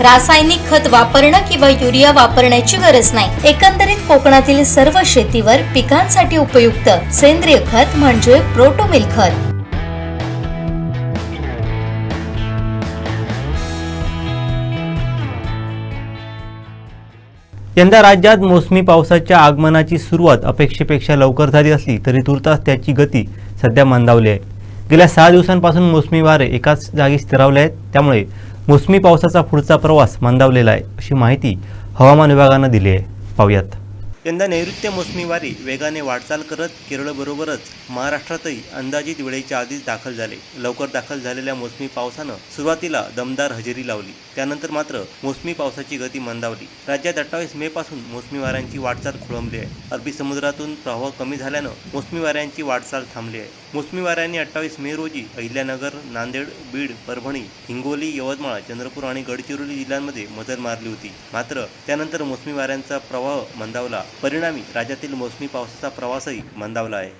रासायनिक खत वापरणं किंवा युरिया वापरण्याची गरज नाही. एकंदरीत कोकणातील सर्व शेतीवर पिकांसाठी उपयुक्त सेंद्रिय खत म्हणजे प्रोटोमिल खत. यंदा राज्यात मोसमी पावसाच्या आगमनाची सुरुवात अपेक्षेपेक्षा लवकर झाली असली तरी तुर्तास त्याची गती सध्या मंदावली आहे. गेल्या सहा दिवसांपासून मोसमी वारे एकाच जागी स्थिरावले आहेत. त्यामुळे मोसमी पावसाचा पुढचा प्रवास मंदावलेला आहे अशी माहिती हवामान विभागानं दिली आहे. पाहूयात. यंदा नैऋत्य मोसमी वारी वेगाने वाटचाल करत केरळबरोबरच महाराष्ट्रातही अंदाजित वेळेच्या आधीच दाखल झाले. लवकर दाखल झालेल्या मोसमी पावसानं सुरुवातीला दमदार हजेरी लावली. त्यानंतर मात्र मोसमी पावसाची गती मंदावली. राज्यात अठ्ठावीस मे पासून मोसमी वाऱ्यांची वाटचाल खोळंबली आहे. अरबी समुद्रातून प्रवाह कमी झाल्यानं मोसमी वाऱ्यांची वाटचाल थांबली आहे. मोसमी वाऱ्यांनी अठ्ठावीस मे रोजी अहिल्यानगर नांदेड बीड परभणी हिंगोली यवतमाळ चंद्रपूर आणि गडचिरोली जिल्ह्यांमध्ये मदर मारली होती. मात्र त्यानंतर मोसमी वाऱ्यांचा प्रवाह मंदावला. परिणामी राज्यातील मोसमी पावसाचा प्रवासही मंदावला आहे.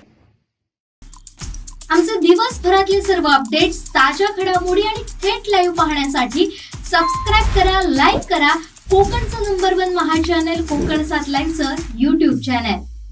आमचे दिवसभरातले सर्व अपडेट्स ताज्या घडामोडी आणि थेट लाईव्ह पाहण्यासाठी सबस्क्राईब करा लाईक करा. कोकणचं नंबर वन महा चॅनल कोकण सात लाईनचं युट्यूब चॅनल